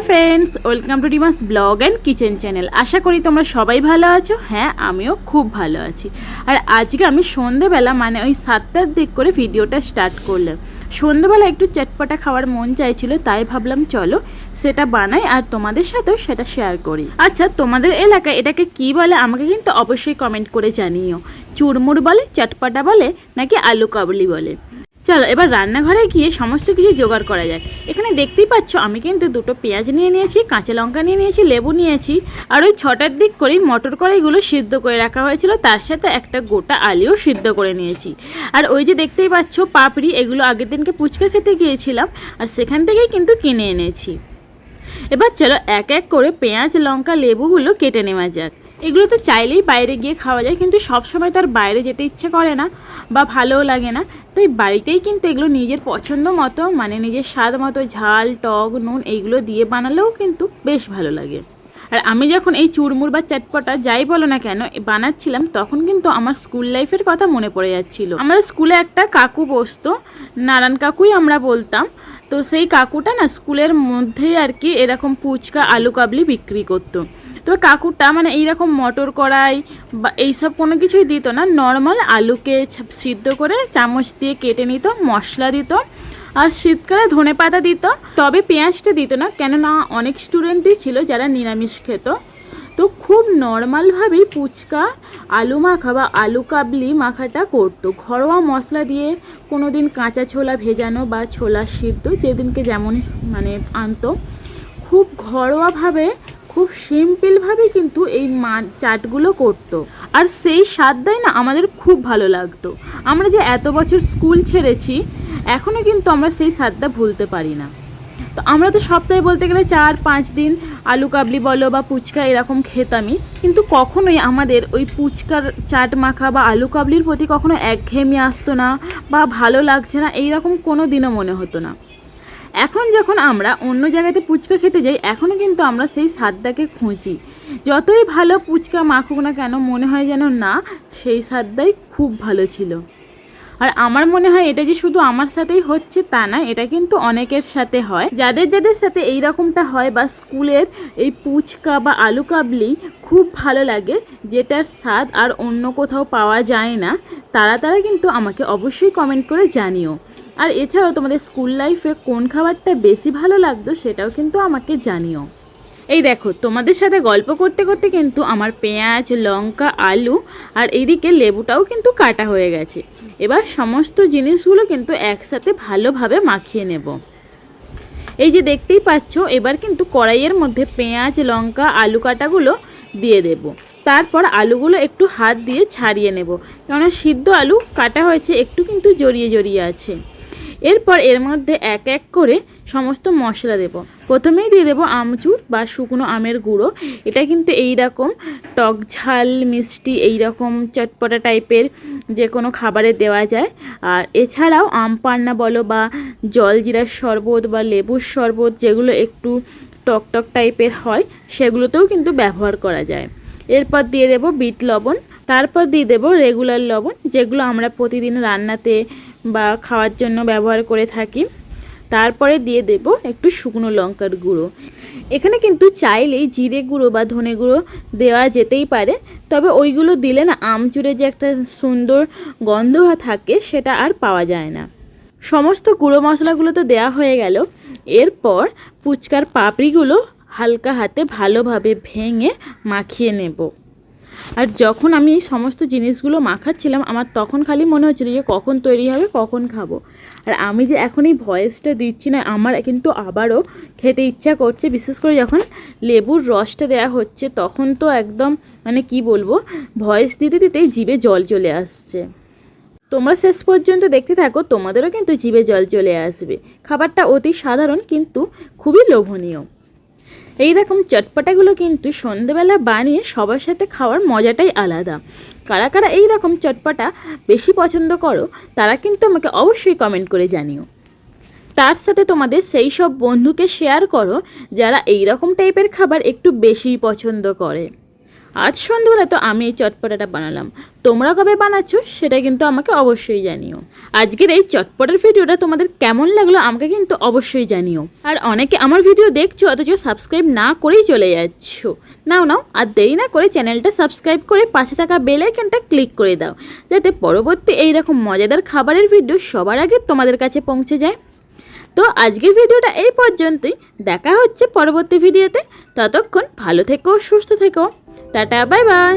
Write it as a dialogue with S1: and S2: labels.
S1: Hi friends, welcome to Dima's blog and kitchen channel. আশা করি তোমরা সবাই ভালো আছো। হ্যাঁ আমিও খুব ভালো আছি। আর আজকে আমি সন্ধেবেলা মানে ওই সাতটার দিক করে ভিডিওটা স্টার্ট করলাম। সন্ধেবেলা একটু চটপটা খাওয়ার মন চাইছিল, তাই ভাবলাম চলো সেটা বানাই আর তোমাদের সাথেও সেটা শেয়ার করি। আচ্ছা তোমাদের এলাকায় এটাকে কি বলে? আমাকে কিন্তু অবশ্যই কমেন্ট করে জানিও। চুরমুর বলে, চটপটা বলে, নাকি আলু কাবলি বলে? চলো, এবার রান্নাঘরে গিয়ে সমস্ত কিছু জোগাড় করা যায় এখানে দেখতেই পাচ্ছ, আমি কিন্তু দুটো পেঁয়াজ নিয়ে নিয়েছি, কাঁচা লঙ্কা নিয়ে নিয়েছি, লেবু নিয়েছি, আর ওই ছটার দিক করেই মটর কড়াইগুলো সিদ্ধ করে রাখা হয়েছিল। তার সাথে একটা গোটা আলুও সিদ্ধ করে নিয়েছি। আর ওই যে দেখতেই পাচ্ছ, পাপড়ি, এগুলো আগের দিনকে পুচকা খেতে গিয়েছিলাম, আর সেখান থেকেই কিন্তু কিনে এনেছি। এবার চলো, এক এক করে পেঁয়াজ, লঙ্কা, লেবুগুলো কেটে নেওয়া যাক। এগুলো তো চাইলেই বাইরে গিয়ে খাওয়া যায়, কিন্তু সব সময় তার বাইরে যেতে ইচ্ছে করে না বা ভালোও লাগে না। তাই বাড়িতেই কিন্তু এগুলো নিজের পছন্দ মতো মানে নিজের স্বাদ মতো, ঝাল, টক, নুন এইগুলো দিয়ে বানালেও কিন্তু বেশ ভালো লাগে। আর আমি যখন এই চুরমুর বা চটপটা যাই বলো না কেন বানাচ্ছিলাম, তখন কিন্তু আমার স্কুল লাইফের কথা মনে পড়ে যাচ্ছিল। আমাদের স্কুলে একটা কাকু বসতো, নারায়ণ কাকুই আমরা বলতাম। তো সেই কাকুটা না স্কুলের মধ্যেই আর কি এরকম ফুচকা আলু কাবলি বিক্রি করতো। তো কাকুরটা মানে এইরকম মটর কড়াই বা এইসব কোনো কিছুই দিত না নর্মাল আলুকে সিদ্ধ করে চামচ দিয়ে কেটে নিত, মশলা দিত, আর শীতকালে ধনে পাতা দিত, তবে পেঁয়াজটা দিত না, কেননা অনেক স্টুডেন্টই ছিল যারা নিরামিষ খেত। তো খুব নর্মালভাবেই পুচকা, আলু মাখা বা আলু কাবলি মাখাটা করতো। ঘরোয়া মশলা দিয়ে কোনো দিন কাঁচা ছোলা ভেজানো বা ছোলা সিদ্ধ যেদিনকে যেমন মানে আনতো। খুব ঘরোয়াভাবে খুব সিম্পলভাবে কিন্তু এই মা চাটগুলো করতো। আর সেই স্বাদটাই না আমাদের খুব ভালো লাগতো। আমরা যে এত বছর স্কুল ছেড়েছি এখনও কিন্তু আমরা সেই স্বাদটা ভুলতে পারি না। তো আমরা তো সপ্তাহে বলতে গেলে চার, পাঁচ দিন আলু কাবলি বলো বা পুচকা এরকম খেতামই। কিন্তু কখনোই আমাদের ওই পুচকার চাট মাখা বা আলু কাবলির প্রতি কখনো একঘেয়েমি আসতো না বা ভালো লাগছে না, এইরকম কোনো দিনও মনে হতো না। এখন যখন আমরা অন্য জায়গাতে পুচকা খেতে যাই এখনও কিন্তু আমরা সেই স্বাদটাকে খুঁজি। যতই ভালো পুচকা মাখুক না কেন, মনে হয় যেন না, সেই স্বাদটাই খুব ভালো ছিল। আর আমার মনে হয় এটা যে শুধু আমার সাথেই হচ্ছে তা না, এটা কিন্তু অনেকের সাথে হয়। যাদের যাদের সাথে এই রকমটা হয় বা স্কুলের এই পুচকা বা আলু কাবলি খুব ভালো লাগে, যেটার স্বাদ আর অন্য কোথাও পাওয়া যায় না, তারা তারা কিন্তু আমাকে অবশ্যই কমেন্ট করে জানিও। আর এছাড়াও তোমাদের স্কুল লাইফে কোন খাবারটা বেশি ভালো লাগতো সেটাও কিন্তু আমাকে জানিও। এই দেখো, তোমাদের সাথে গল্প করতে করতে কিন্তু আমার পেঁয়াজ, লঙ্কা, আলু আর এইদিকে লেবুটাও কিন্তু কাটা হয়ে গেছে। এবার সমস্ত জিনিসগুলো কিন্তু একসাথে ভালোভাবে মাখিয়ে নেব। এই যে দেখতেই পাচ্ছ, এবার কিন্তু কড়াইয়ের মধ্যে পেঁয়াজ, লঙ্কা, আলু কাটাগুলো দিয়ে দেব। তারপর আলুগুলো একটু হাত দিয়ে ছাড়িয়ে নেব। কেননা সিদ্ধ আলু কাটা হয়েছে, একটু কিন্তু জড়িয়ে জড়িয়ে আছে। এরপর এর মধ্যে এক এক করে সমস্ত মশলা দেব। প্রথমেই দিয়ে দেবো আমচুর বা শুকনো আমের গুঁড়ো। এটা কিন্তু এই রকম টক ঝাল, মিষ্টি এই রকম চটপটা টাইপের যে কোনো খাবারে দেওয়া যায়। আর এছাড়াও আম পান্না বলো বা জল জিরার শরবত বা লেবুর শরবত যেগুলো একটু টক টক টাইপের হয়, সেগুলোতেও কিন্তু ব্যবহার করা যায়। এরপর দিয়ে দেবো বিট লবণ। তারপর দিয়ে দেবো রেগুলার লবণ, যেগুলো আমরা প্রতিদিন রান্নাতে বা খাওয়ার জন্য ব্যবহার করে থাকি। তারপরে দিয়ে দেব একটু শুকনো লঙ্কার গুঁড়ো। এখানে কিন্তু চাইলেই জিরে গুঁড়ো বা ধনে গুঁড়ো দেওয়া যেতেই পারে, তবে ওইগুলো দিলে না আমচুরে যে একটা সুন্দর গন্ধ থাকে সেটা আর পাওয়া যায় না। সমস্ত গুঁড়ো মশলাগুলো তো দেওয়া হয়ে গেল। এরপর ফুচকার পাপড়িগুলো হালকা হাতে ভালোভাবে ভেঙে মাখিয়ে নেব। আর যখন আমি এই সমস্ত জিনিসগুলো মাখাচ্ছিলাম, আমার তখন খালি মনে হচ্ছিল যে কখন তৈরি হবে, কখন খাব। আর আমি যে এখন এই ভয়েসটা দিচ্ছি না, আমার কিন্তু আবারও খেতে ইচ্ছা করছে। বিশেষ করে যখন লেবুর রসটা দেওয়া হচ্ছে, তখন তো একদম মানে কি বলব, ভয়েস দিতে দিতেই জিভে জল চলে আসছে। তোমরা শেষ পর্যন্ত দেখতে থাকো, তোমাদেরও কিন্তু জিভে জল চলে আসবে। খাবারটা অতি সাধারণ কিন্তু খুবই লোভনীয়। এই রকম চটপটাগুলো কিন্তু সন্ধেবেলা বানিয়ে সবার সাথে খাওয়ার মজাটাই আলাদা। কারা কারা এই রকম চটপটা বেশি পছন্দ করো, তারা কিন্তু আমাকে অবশ্যই কমেন্ট করে জানিও। তার সাথে তোমাদের সেই সব বন্ধুকে শেয়ার করো, যারা এই রকম টাইপের খাবার একটু বেশি পছন্দ করে। আজ সন্ধ্যেবেলা তো আমি এই চটপটাটা বানালাম। তোমরা কবে বানাচ্ছ সেটা কিন্তু আমাকে অবশ্যই জানিও। আজকের এই চটপটার ভিডিওটা তোমাদের কেমন লাগল আমাকে কিন্তু অবশ্যই জানিও। আর অনেকে আমার ভিডিও দেখছ, অথচ সাবস্ক্রাইব না করেই চলে যাচ্ছ। নাও নাও, আর দেরি না করে চ্যানেলটা সাবস্ক্রাইব করে পাশে থাকা বেল আইকনটা ক্লিক করে দাও, যাতে পরবর্তী এই রকম মজাদার খাবারের ভিডিও সবার আগে তোমাদের কাছে পৌঁছে যায়। তো আজকের ভিডিওটা এই পর্যন্তই। দেখা হচ্ছে পরবর্তী ভিডিওতে ততক্ষণ ভালো থেকো, সুস্থ থেকো। Tata bye bye